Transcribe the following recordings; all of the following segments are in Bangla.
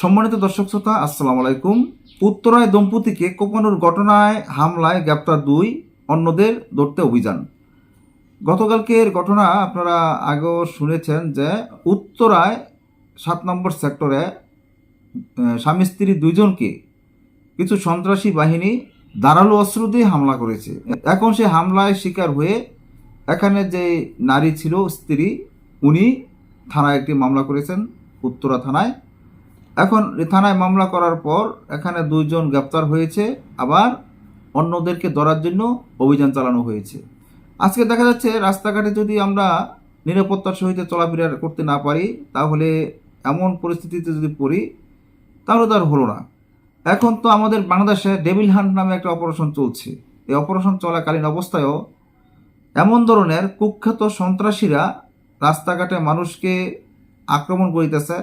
সম্মানিত দর্শক শ্রোতা, আসসালামু আলাইকুম। উত্তরায় দম্পতিকে কোপানোর ঘটনায়, হামলায় গ্রেপ্তার দুই অন্যদের ধরতে অভিযান। গতকালকের ঘটনা আপনারা আগেও শুনেছেন যে উত্তরায় সাত নম্বর সেক্টরে স্বামী স্ত্রী দুইজনকে কিছু সন্ত্রাসী বাহিনী দাঁড়াল অস্ত্র দিয়ে হামলা করেছে। এখন সে হামলায় শিকার হয়ে এখানে যে নারী ছিল, স্ত্রী, উনি থানায় একটি মামলা করেছেন, উত্তরা থানায়। এখন থানায় মামলা করার পর এখানে দুইজন গ্রেপ্তার হয়েছে, আবার অন্যদেরকে ধরার জন্য অভিযান চালানো হয়েছে। আজকে দেখা যাচ্ছে রাস্তাঘাটে যদি আমরা নিরাপত্তার সহিত চলাফেরা করতে না পারি, তাহলে এমন পরিস্থিতিতে যদি পড়ি, তাহলে তো আর হলো না। এখন তো আমাদের বাংলাদেশে ডেভিল হান্ট নামে একটা অপারেশন চলছে। এই অপারেশন চলাকালীন অবস্থায়ও এমন ধরনের কুখ্যাত সন্ত্রাসীরা রাস্তাঘাটে মানুষকে আক্রমণ করিতেছে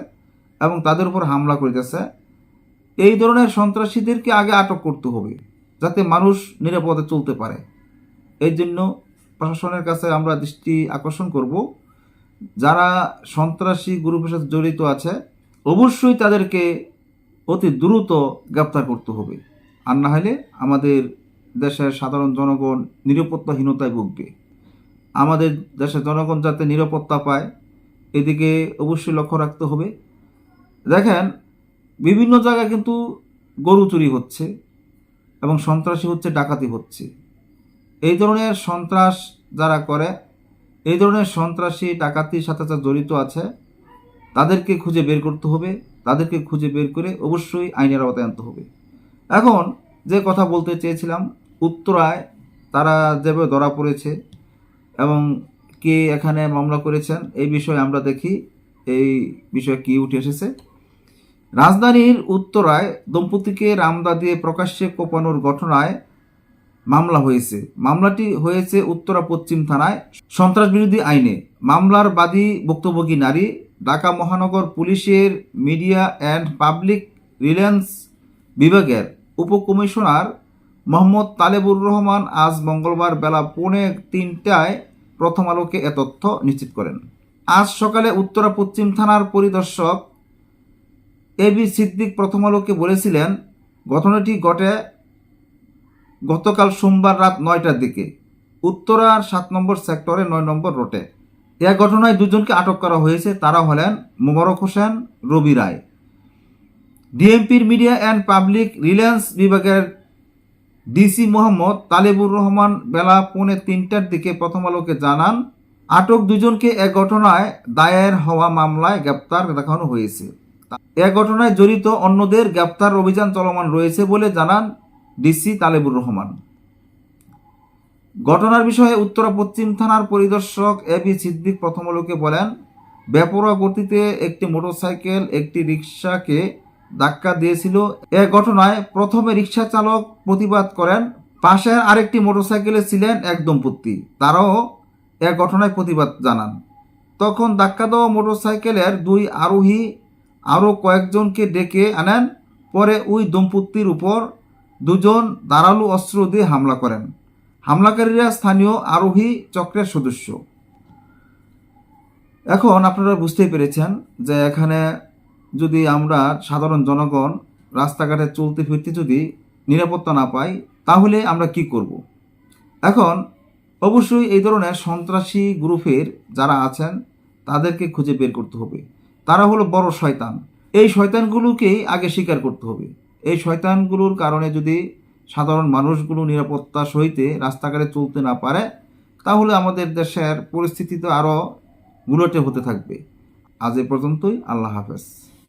এবং তাদের উপর হামলা করিতেছে। এই ধরনের সন্ত্রাসীদেরকে আগে আটক করতে হবে, যাতে মানুষ নিরাপদে চলতে পারে। এই জন্য প্রশাসনের কাছে আমরা দৃষ্টি আকর্ষণ করব। যারা সন্ত্রাসী গ্রুপের সাথে জড়িত আছে, অবশ্যই তাদেরকে অতি দ্রুত গ্রেপ্তার করতে হবে। আর না হলে আমাদের দেশের সাধারণ জনগণ নিরাপত্তাহীনতায় ভুগবে। আমাদের দেশের জনগণ যাতে নিরাপত্তা পায়, এদিকে অবশ্যই লক্ষ্য রাখতে হবে। দেখেন, বিভিন্ন জায়গায় কিন্তু গরু চুরি হচ্ছে এবং সন্ত্রাসী হচ্ছে, ডাকাতি হচ্ছে। এই ধরনের সন্ত্রাস যারা করে, এই ধরনের সন্ত্রাসী, ডাকাতির সাথে যারা জড়িত আছে, তাদেরকে খুঁজে বের করতে হবে। তাদেরকে খুঁজে বের করে অবশ্যই আইনের আওতায় আনতে হবে। এখন যে কথা বলতে চেয়েছিলাম, উত্তরায় তারা যেভাবে ধরা পড়েছে এবং কে এখানে মামলা করেছেন, এই বিষয়ে আমরা দেখি। এই বিষয়ে কি উঠে এসেছে? রাজধানীর উত্তরায় দম্পতিকে রামদা দিয়ে প্রকাশ্যে কোপানোর ঘটনায় মামলা হয়েছে। মামলাটি হয়েছে উত্তরা পশ্চিম থানায় সন্ত্রাস বিরোধী আইনে। মামলার বাদী ভুক্তভোগী নারী, ঢাকা মহানগর পুলিশের মিডিয়া অ্যান্ড পাবলিক রিলেন্স বিভাগের উপকমিশনার মোহাম্মদ তালেবুর রহমান আজ মঙ্গলবার বেলা পৌনে তিনটায় প্রথম আলোকে এ তথ্য নিশ্চিত করেন। আজ সকালে উত্তরা পশ্চিম থানার পরিদর্শক এ বি সিদ্দিক প্রথম আলোকে বলেছিলেন, ঘটনাটি ঘটে গতকাল সোমবার রাত নয়টার দিকে। উত্তরার সাত নম্বর সেক্টরে নয় নম্বর রোটে এ ঘটনায় দুজনকে আটক করা হয়েছে। তারা হলেন মোবারক হোসেন, রবি রায়। ডিএমপির মিডিয়া অ্যান্ড পাবলিক রিলায়েন্স বিভাগের ডিসি মোহাম্মদ তালেবুর রহমান বেলা পৌনে তিনটার দিকে প্রথম আলোকে জানান, আটক দুজনকে এ ঘটনায় দায়ের হওয়া মামলায় গ্রেপ্তার দেখানো হয়েছে। এ ঘটনায় জড়িত অন্যদের গ্রেপ্তার অভিযান চলমান রয়েছে বলে জানান ডিসি তালেবুর রহমান। ঘটনার বিষয়ে উত্তরা পশ্চিম থানার পরিদর্শক এ বি সিদ্দিক প্রথম আলোকে বলেন, বেপরোয়া গতিতে একটি মোটরসাইকেল একটি রিক্সাকে ধাক্কা দিয়েছিল। এ ঘটনায় প্রথমে রিক্সা চালক প্রতিবাদ করেন, পাশের আরেকটি মোটরসাইকেলে ছিলেন এক দম্পতি, তারাও এ ঘটনায় প্রতিবাদ জানান। তখন ধাক্কা দেওয়া মোটরসাইকেলের দুই আরোহী আরও কয়েকজনকে ডেকে আনেন। পরে ওই দম্পতির উপর দুজন দাঁড়ালু অস্ত্র দিয়ে হামলা করেন। হামলাকারীরা স্থানীয় আরোহী চক্রের সদস্য। এখন আপনারা বুঝতেই পেরেছেন যে এখানে যদি আমরা সাধারণ জনগণ রাস্তাঘাটে চলতে ফিরতে যদি নিরাপত্তা না পাই, তাহলে আমরা কি করব। এখন অবশ্যই এই ধরনের সন্ত্রাসী গ্রুপের যারা আছেন, তাদেরকে খুঁজে বের করতে হবে। তারা হলো বড় শয়তান? এই শয়তানগুলোকেই আগে স্বীকার করতে হবে। এই শয়তানগুলোর কারণে যদি সাধারণ মানুষগুলো নিরাপত্তা সহিতে রাস্তাঘাটে চলতে না পারে, তাহলে আমাদের দেশের পরিস্থিতি তো আরও গুলোটে হতে থাকবে। আজ এ পর্যন্তই। আল্লাহ হাফেজ।